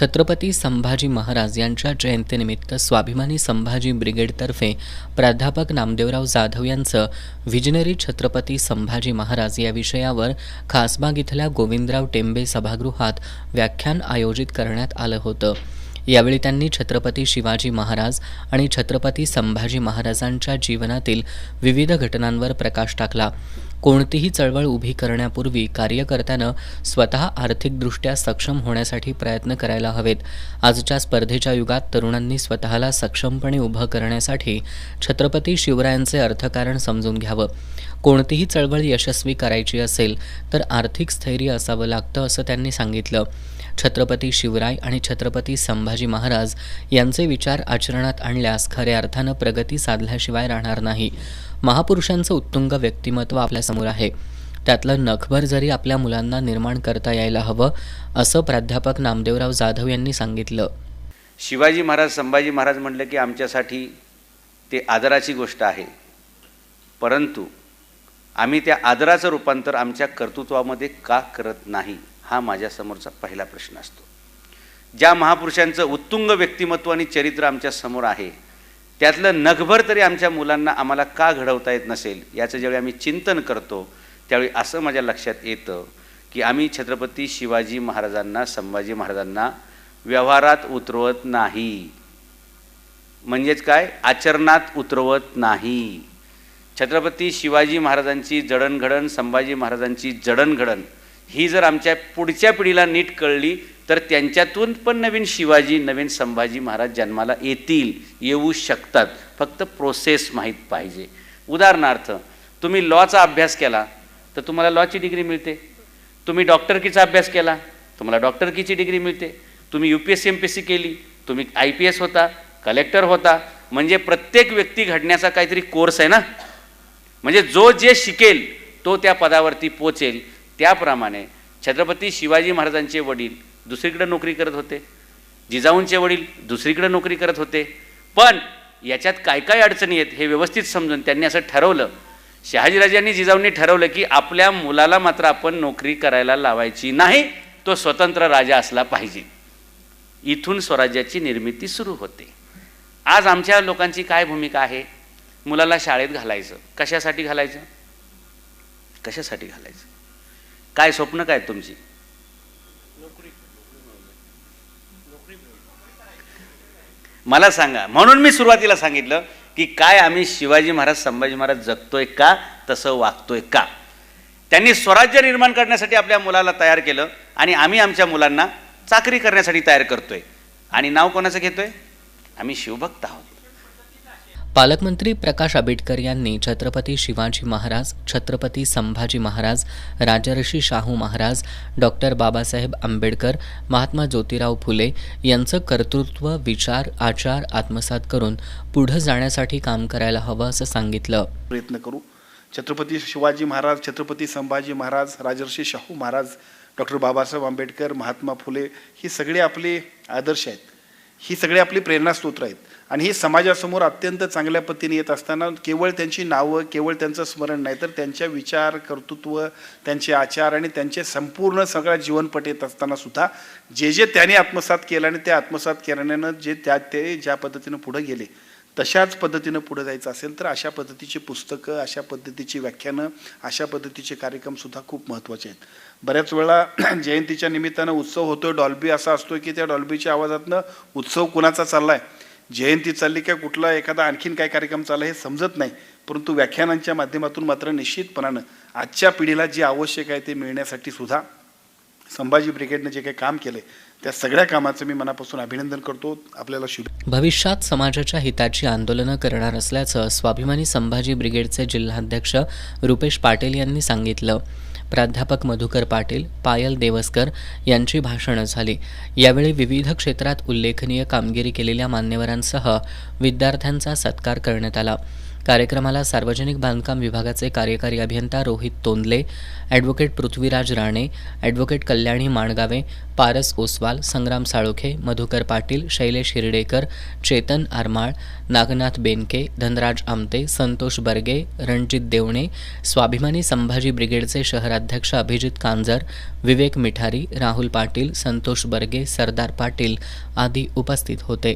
छत्रपती संभाजी महाराज यांच्या जयंतीनिमित्त स्वाभिमानी संभाजी ब्रिगेडतर्फे प्राध्यापक नामदेवराव जाधव यांचं विजनरी छत्रपती संभाजी महाराज या विषयावर खासबाग इथल्या गोविंदराव टेंबे सभागृहात व्याख्यान आयोजित करण्यात आलं होतं. यावेळी त्यांनी छत्रपती शिवाजी महाराज आणि छत्रपती संभाजी महाराजांच्या जीवनातील विविध घटनांवर प्रकाश टाकला. कोणतीही चळवळ उभी करण्यापूर्वी कार्यकर्त्यानं स्वतः आर्थिकदृष्ट्या सक्षम होण्यासाठी प्रयत्न करायला हवेत. आजच्या स्पर्धेच्या युगात तरुणांनी स्वतःला सक्षमपणे उभं करण्यासाठी छत्रपती शिवरायांचे अर्थकारण समजून घ्यावं. कोणतीही चळवळ यशस्वी करायची असेल तर आर्थिक स्थैर्य असावं लागतं असं त्यांनी सांगितलं. छत्रपती शिवराय आणि छत्रपती संभाजी महाराज यांचे विचार आचरणात आणल्यास खऱ्या अर्थानं प्रगती साधल्याशिवाय राहणार नाही. महापुरुषांचं उत्तुंग व्यक्तिमत्व आपल्यासमोर आहे. त्यातलं नखभर जरी आपल्या मुलांना निर्माण करता यायला हवं असं प्राध्यापक नामदेवराव जाधव यांनी सांगितलं. शिवाजी महाराज संभाजी महाराज म्हटलं की आमच्यासाठी ते आदराची गोष्ट आहे. परंतु आम्ही त्या आदराचं रूपांतर आमच्या कर्तृत्वामध्ये का करत नाही? हा माझ्यासमोरचा पहिला प्रश्न असतो. ज्या महापुरुषांचं उत्तुंग व्यक्तिमत्व आणि चरित्र आमच्यासमोर आहे त्यातलं नखभर तरी आमच्या मुलांना आम्हाला का घडवता येत नसेल याचं ज्यावेळी आम्ही चिंतन करतो त्यावेळी असं माझ्या लक्षात येतं की आम्ही छत्रपती शिवाजी महाराजांना संभाजी महाराजांना व्यवहारात उतरवत नाही. म्हणजेच काय? आचरणात उतरवत नाही. छत्रपती शिवाजी महाराजांची जडणघडण संभाजी महाराजांची जडणघडण ही जर आमच्या पुढच्या पिढीला नीट कळली तर त्यांच्यातून पण नवीन शिवाजी नवीन संभाजी महाराज जन्माला येतील येऊ शकतात. फक्त प्रोसेस माहीत पाहिजे. उदाहरणार्थ तुम्ही लॉचा अभ्यास केला तर तुम्हाला लॉची डिग्री मिळते. तुम्ही डॉक्टरकीचा अभ्यास केला तुम्हाला डॉक्टरकीची डिग्री मिळते. तुम्ही U P S C M P S C केली तुम्ही आय पी एस होता कलेक्टर होता. म्हणजे प्रत्येक व्यक्ती घडण्याचा काहीतरी कोर्स आहे ना? म्हणजे जो जे शिकेल तो त्या पदावरती पोचेल. त्याप्रमाणे छत्रपती शिवाजी महाराजांचे वडील दुसरीकडे नोकरी करत होते. जिजाऊंचे वडील दुसरीकडे नोकरी करत होते. पण याच्यात काय काय अडचणी आहेत हे व्यवस्थित समजून त्यांनी असं ठरवलं. शहाजीराजांनी जिजाऊंनी ठरवलं की आपल्या मुलाला मात्र आपण नोकरी करायला लावायची नाही तो स्वतंत्र राजा असला पाहिजे. इथून स्वराज्याची निर्मिती सुरू होते. आज आमच्या लोकांची काय भूमिका आहे? मुलाला शाळेत घालायचं. कशासाठी घालायचं? कशासाठी घालायचं? काय स्वप्न काय तुमची? मला सांगा. म्हणून मी सुरुवातीला सांगितलं की काय आम्ही शिवाजी महाराज संभाजी महाराज जगतोय का तसं वागतोय का? त्यांनी स्वराज्य निर्माण करण्यासाठी आपल्या मुलाला तयार केलं आणि आम्ही आमच्या मुलांना चाकरी करण्यासाठी तयार करतोय. आणि नाव कोणाचं घेतोय? आम्ही शिवभक्त आहोत. पालकमंत्री प्रकाश आंबेडकर यांनी छत्रपती शिवाजी महाराज छत्रपती संभाजी महाराज राजर्षी शाहू महाराज डॉक्टर बाबासाहेब आंबेडकर महात्मा ज्योतिराव फुले यांचं कर्तृत्व विचार आचार आत्मसात करून पुढं जाण्यासाठी काम करायला हवं असं सांगितलं. प्रयत्न करू. छत्रपती शिवाजी महाराज छत्रपती संभाजी महाराज राजर्षी शाहू महाराज डॉक्टर बाबासाहेब आंबेडकर महात्मा फुले ही सगळे आपले आदर्श आहेत. ही सगळे आपली प्रेरणास्त्रोत्र आहेत. आणि ही समाजासमोर अत्यंत चांगल्या पद्धतीने येत असताना केवळ त्यांची नावं केवळ त्यांचं स्मरण नाही तर त्यांच्या विचार कर्तृत्व त्यांचे आचार आणि त्यांचे संपूर्ण सगळा जीवनपट येत असताना सुद्धा जे जे त्याने आत्मसात केलं आणि ते आत्मसात केल्यानं जे त्या ते ज्या पद्धतीनं पुढे गेले तशाच पद्धतीनं पुढे जायचं असेल तर अशा पद्धतीची पुस्तकं अशा पद्धतीची व्याख्यानं अशा पद्धतीचे कार्यक्रमसुद्धा खूप महत्त्वाचे आहेत. बऱ्याच वेळा जयंतीच्या निमित्तानं उत्सव होतो डॉल्बी असा असतो की त्या डॉल्बीच्या आवाजातनं उत्सव कुणाचा चालला आहे जयंती चालली का कुठला एखादा आणखीन काय कार्यक्रम चालला हे समजत नाही. परंतु व्याख्यानांच्या माध्यमातून मात्र निश्चितपणानं आजच्या पिढीला जे आवश्यक आहे ते मिळण्यासाठी सुद्धा संभाजी ब्रिगेडनं जे काही काम केलं त्या सगळ्या कामाचं मी मनापासून अभिनंदन करतो. आपल्याला शुभ भविष्यात समाजाच्या हिताची आंदोलनं करणार असल्याचं स्वाभिमानी संभाजी ब्रिगेडचे जिल्हाध्यक्ष रुपेश पाटील यांनी सांगितलं. प्राध्यापक मधुकर पाटील पायल देवस्कर यांची भाषणं झाली. यावेळी विविध क्षेत्रात उल्लेखनीय कामगिरी केलेल्या मान्यवरांसह विद्यार्थ्यांचा सत्कार करण्यात आला. कार्यक्रमाला सार्वजनिक बांधकाम विभागाचे कार्यकारी अभियंता रोहित तोंदले ॲडव्होकेट पृथ्वीराज राणे ॲडव्होकेट कल्याणी माणगावे पारस ओसवाल संग्राम साळोखे मधुकर पाटील शैलेश हिरडेकर चेतन आरमाळ नागनाथ बेनके धनराज आमते संतोष बर्गे रणजित देवणे स्वाभिमानी संभाजी ब्रिगेडचे शहराध्यक्ष अभिजित कांजर विवेक मिठारी राहुल पाटील संतोष बर्गे सरदार पाटील आदी उपस्थित होते.